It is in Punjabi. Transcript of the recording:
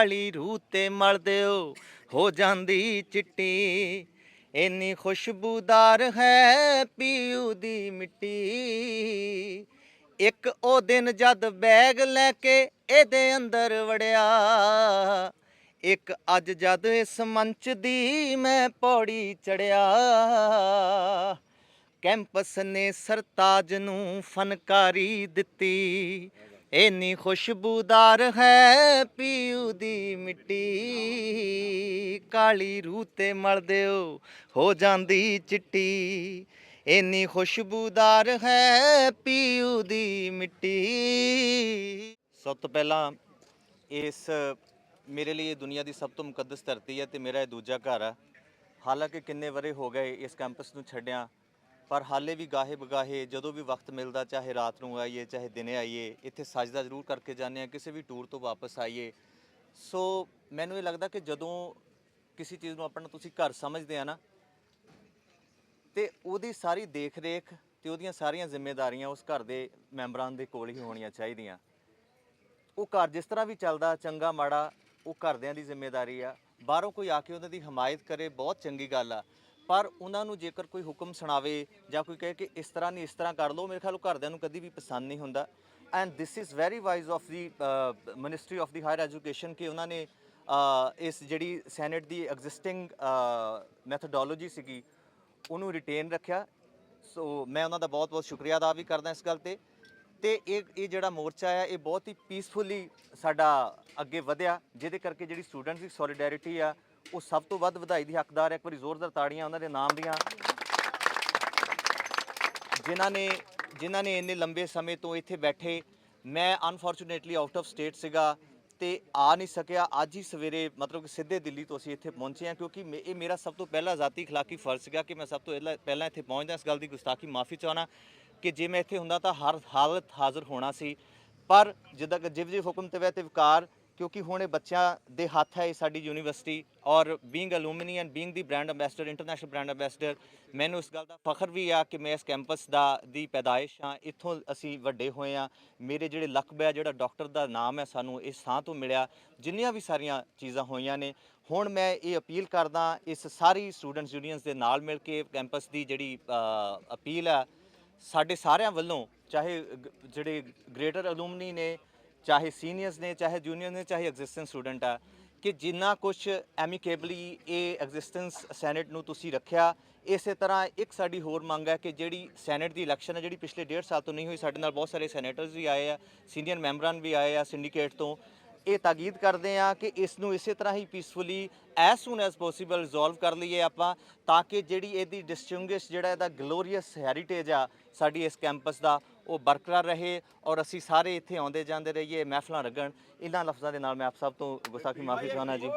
ਕਾਲੀ ਰੂਹ ਤੇ ਮਲ ਦਿਓ, ਹੋ ਜਾਂਦੀ ਚਿੱਟੀ। ਇੰਨੀ ਖੁਸ਼ਬੂਦਾਰ ਹੈ ਪੀਊ ਦੀ ਮਿੱਟੀ। ਇੱਕ ਉਹ ਦਿਨ ਜਦ ਬੈਗ ਲੈ ਕੇ ਇਹਦੇ ਅੰਦਰ ਵੜਿਆ, ਇੱਕ ਅੱਜ ਜਦ ਇਸ ਮੰਚ ਦੀ ਮੈਂ ਪੌੜੀ ਚੜਿਆ। ਕੈਂਪਸ ਨੇ ਸਰਤਾਜ ਨੂੰ ਫਨਕਾਰੀ ਦਿੱਤੀ ਇੰਨੀ ਖੁਸ਼ਬੂਦਾਰ ਹੈ ਪੀਊ ਦੀ ਮਿੱਟੀ। ਕਾਲੀ ਰੂਹ ਤੇ ਮਲ ਦਿਓ ਹੋ ਜਾਂਦੀ ਚਿੱਟੀ। ਇੰਨੀ ਖੁਸ਼ਬੂਦਾਰ ਹੈ ਪੀਊ ਦੀ ਮਿੱਟੀ। ਸਭ ਤੋਂ ਪਹਿਲਾਂ ਇਸ ਮੇਰੇ ਲਈ ਇਹ ਦੁਨੀਆ ਦੀ ਸਭ ਤੋਂ ਮੁਕੱਦਸ ਧਰਤੀ ਹੈ ਤੇ ਮੇਰਾ ਇਹ ਦੂਜਾ ਘਰ ਹੈ ਹਾਲਾਂਕਿ ਕਿੰਨੇ ਵਰੇ ਹੋ ਗਏ ਇਸ ਕੈਂਪਸ ਨੂੰ ਛੱਡਿਆ ਪਰ ਹਾਲੇ ਵੀ ਗਾਹੇ ਬਗਾਹੇ ਜਦੋਂ ਵੀ ਵਕਤ ਮਿਲਦਾ, ਚਾਹੇ ਰਾਤ ਨੂੰ ਆਈਏ, ਚਾਹੇ ਦਿਨੇ ਆਈਏ, ਇੱਥੇ ਸਜਦਾ ਜ਼ਰੂਰ ਕਰਕੇ ਜਾਂਦੇ ਆ ਕਿਸੇ ਵੀ ਟੂਰ ਤੋਂ ਵਾਪਸ ਆਈਏ। ਸੋ ਮੈਨੂੰ ਇਹ ਲੱਗਦਾ ਕਿ ਜਦੋਂ ਕਿਸੇ ਚੀਜ਼ ਨੂੰ ਆਪਣਾ ਤੁਸੀਂ ਘਰ ਸਮਝਦੇ ਆ ਨਾ, ਤੇ ਉਹਦੀ ਸਾਰੀ ਦੇਖ-ਰੇਖ ਤੇ ਉਹਦੀਆਂ ਸਾਰੀਆਂ ਜ਼ਿੰਮੇਵਾਰੀਆਂ ਉਸ ਘਰ ਦੇ ਮੈਂਬਰਾਂ ਦੇ ਕੋਲ ਹੀ ਹੋਣੀਆਂ ਚਾਹੀਦੀਆਂ। ਉਹ ਘਰ ਜਿਸ ਤਰ੍ਹਾਂ ਵੀ ਚੱਲਦਾ, ਚੰਗਾ, ਮਾੜਾ, ਉਹ ਘਰਦਿਆਂ ਦੀ ਜ਼ਿੰਮੇਵਾਰੀ ਆ। ਬਾਹਰੋਂ ਕੋਈ ਆ ਕੇ ਉਹਨਾਂ ਦੀ ਹਮਾਇਤ ਕਰੇ, ਬਹੁਤ ਚੰਗੀ ਗੱਲ ਆ। ਪਰ ਉਹਨਾਂ ਨੂੰ ਜੇਕਰ ਕੋਈ ਹੁਕਮ ਸੁਣਾਵੇ ਜਾਂ ਕੋਈ ਕਹੇ ਕਿ ਇਸ ਤਰ੍ਹਾਂ ਨਹੀਂ, ਇਸ ਤਰ੍ਹਾਂ ਕਰ ਲਓ, ਮੇਰੇ ਖਿਆਲ ਉਹ ਘਰਦਿਆਂ ਨੂੰ ਕਦੀ ਵੀ ਪਸੰਦ ਨਹੀਂ ਹੁੰਦਾ। And this is very wise of the ministry of the higher education ਕਿ ਉਹਨਾਂ ਨੇ ਇਸ ਜਿਹੜੀ ਸੈਨੇਟ ਦੀ ਐਗਜ਼ਿਸਟਿੰਗ ਮੈਥਡੋਲੋਜੀ ਸੀਗੀ, ਉਹਨੂੰ ਰਿਟੇਨ ਰੱਖਿਆ। ਸੋ ਮੈਂ ਉਹਨਾਂ ਦਾ ਬਹੁਤ ਬਹੁਤ ਸ਼ੁਕਰੀਆ ਅਦਾ ਵੀ ਕਰਦਾ ਇਸ ਗੱਲ ਤੇ। ਤੇ ਇਹ ਇਹ ਜਿਹੜਾ ਮੋਰਚਾ ਹੈ ਇਹ ਬਹੁਤ ਹੀ ਪੀਸਫੁਲੀ ਸਾਡਾ ਅੱਗੇ ਵਧਿਆ ਜਿਹਦੇ ਕਰਕੇ ਜਿਹੜੀ ਸਟੂਡੈਂਟਸ ਦੀ ਸੋਲੀਡੈਰਿਟੀ ਆ ਉਹ ਸਭ ਤੋਂ ਵੱਧ ਵਧਾਈ ਦੀ ਹੱਕਦਾਰ ਹੈ ਇੱਕ ਵਾਰੀ ਜ਼ੋਰਦਾਰ ਤਾੜੀਆਂ ਉਹਨਾਂ ਦੇ ਨਾਮ ਦੀਆਂ ਜਿਨ੍ਹਾਂ ਨੇ ਜਿਨ੍ਹਾਂ ਨੇ ਇੰਨੇ ਲੰਬੇ ਸਮੇਂ ਤੋਂ ਇੱਥੇ ਬੈਠੇ ਮੈਂ ਅਨਫੋਰਚੂਨੇਟਲੀ ਆਊਟ ਆਫ ਸਟੇਟ ਸੀਗਾ ਤੇ ਆ ਨਹੀਂ ਸਕਿਆ ਅੱਜ ਹੀ ਸਵੇਰੇ ਮਤਲਬ ਕਿ ਸਿੱਧੇ ਦਿੱਲੀ ਤੋਂ ਅਸੀਂ ਇੱਥੇ ਪਹੁੰਚੇ ਹਾਂ ਕਿਉਂਕਿ ਮੇ- ਇਹ ਮੇਰਾ ਸਭ ਤੋਂ ਪਹਿਲਾ ਜ਼ਾਤੀ اخلاقی ਫਰਜ਼ ਸੀਗਾ ਕਿ ਮੈਂ ਸਭ ਤੋਂ ਪਹਿਲਾਂ- ਪਹਿਲਾਂ ਇੱਥੇ ਪਹੁੰਚਦਾ ਇਸ ਗੱਲ ਦੀ ਗੁਸਤਾਖੀ ਮਾਫੀ ਚਾਹਣਾ ਕਿ ਜੇ ਮੈਂ ਇੱਥੇ ਹੁੰਦਾ ਤਾਂ ਹਰ ਹਾਲਤ ਹਾਜ਼ਰ ਹੋਣਾ ਸੀ। ਪਰ ਜਿੱਦਾਂ ਕਿ ਜਿਵ ਜਿਵ ਹੁਕਮ ਤੇ ਵੈ ਤੇ ਵਿਕਾਰ, ਕਿਉਂਕਿ ਹੁਣ ਇਹ ਬੱਚਿਆਂ ਦੇ ਹੱਥ ਹੈ ਇਹ ਸਾਡੀ ਯੂਨੀਵਰਸਿਟੀ ਔਰ being alumni and being the brand ambassador international brand ambassador ਮੈਨੂੰ ਇਸ ਗੱਲ ਦਾ ਫਖਰ ਵੀ ਆ ਕਿ ਮੈਂ ਇਸ ਕੈਂਪਸ ਦਾ, ਦੀ ਪੈਦਾਇਸ਼ ਹਾਂ। ਇੱਥੋਂ ਅਸੀਂ ਵੱਡੇ ਹੋਏ ਆ ਮੇਰੇ ਜਿਹੜੇ ਲਕਬ ਹੈ ਜਿਹੜਾ ਡਾਕਟਰ ਦਾ ਨਾਮ ਹੈ ਸਾਨੂੰ ਇਸ ਥਾਂ ਤੋਂ ਮਿਲਿਆ। ਜਿੰਨੀਆਂ ਵੀ ਸਾਰੀਆਂ ਚੀਜ਼ਾਂ ਹੋਈਆਂ ਨੇ, ਹੁਣ ਮੈਂ ਇਹ ਅਪੀਲ ਕਰਦਾ ਇਸ ਸਾਰੀ ਸਟੂਡੈਂਟਸ ਯੂਨੀਅਨਸ ਦੇ ਨਾਲ ਮਿਲ ਕੇ ਕੈਂਪਸ ਦੀ ਜਿਹੜੀ ਅਪੀਲ ਹੈ ਸਾਡੇ ਸਾਰਿਆਂ ਵੱਲੋਂ ਚਾਹੇ ਗ- ਜਿਹੜੇ ਗ੍ਰੇਟਰ ਅਲੂਮਨੀ ਨੇ, ਚਾਹੇ ਸੀਨੀਅਰਸ ਨੇ, ਚਾਹੇ ਜੂਨੀਅਰ ਨੇ, ਚਾਹੇ ਐਗਜ਼ਿਸਟੈਂਸ ਸਟੂਡੈਂਟ ਆ, ਕਿ ਜਿੰਨਾ ਕੁਝ ਐਮੀਕੇਬਲੀ ਇਹ ਐਗਜ਼ਿਸਟੈਂਸ ਸੈਨੇਟ ਨੂੰ ਤੁਸੀਂ ਰੱਖਿਆ, ਇਸੇ ਤਰ੍ਹਾਂ ਇੱਕ ਸਾਡੀ ਹੋਰ ਮੰਗ ਹੈ ਕਿ ਜਿਹੜੀ ਸੈਨੇਟ ਦੀ ਇਲੈਕਸ਼ਨ ਹੈ, ਜਿਹੜੀ ਪਿਛਲੇ ਡੇਢ ਸਾਲ ਤੋਂ ਨਹੀਂ ਹੋਈ, ਸਾਡੇ ਨਾਲ ਬਹੁਤ ਸਾਰੇ ਸੈਨੇਟਰਸ ਵੀ ਆਏ ਆ ਸੀਨੀਅਰ ਮੈਂਬਰਾਂ ਵੀ ਆਏ ਆ ਸਿੰਡੀਕੇਟ ਤੋਂ ਇਹ ਤਾਕੀਦ ਕਰਦੇ ਆ ਕਿ ਇਸ ਨੂੰ ਇਸੇ ਤਰ੍ਹਾਂ ਹੀ peacefully as soon as possible resolve ਕਰ ਲਈਏ ਆਪਾਂ ਤਾਂ ਕਿ ਜਿਹੜੀ ਇਹਦੀ ਡਿਸਟਿੰਗੁਇਸ਼ ਜਿਹੜਾ ਇਹਦਾ ਗਲੋਰੀਅਸ ਹੈਰੀਟੇਜ ਆ ਸਾਡੀ ਇਸ ਕੈਂਪਸ ਦਾ ਉਹ ਬਰਕਰਾਰ ਰਹੇ ਔਰ ਅਸੀਂ ਸਾਰੇ ਇੱਥੇ ਆਉਂਦੇ ਜਾਂਦੇ ਰਹੀਏ ਮਹਿਫਲਾਂ ਲੱਗਣ ਇਹਨਾਂ ਲਫ਼ਜ਼ਾਂ ਦੇ ਨਾਲ ਮੈਂ ਆਪ ਸਭ ਤੋਂ ਗੁਸਾਖੀ ਮਾਫੀ ਚਾਹੁੰਦਾ ਜੀ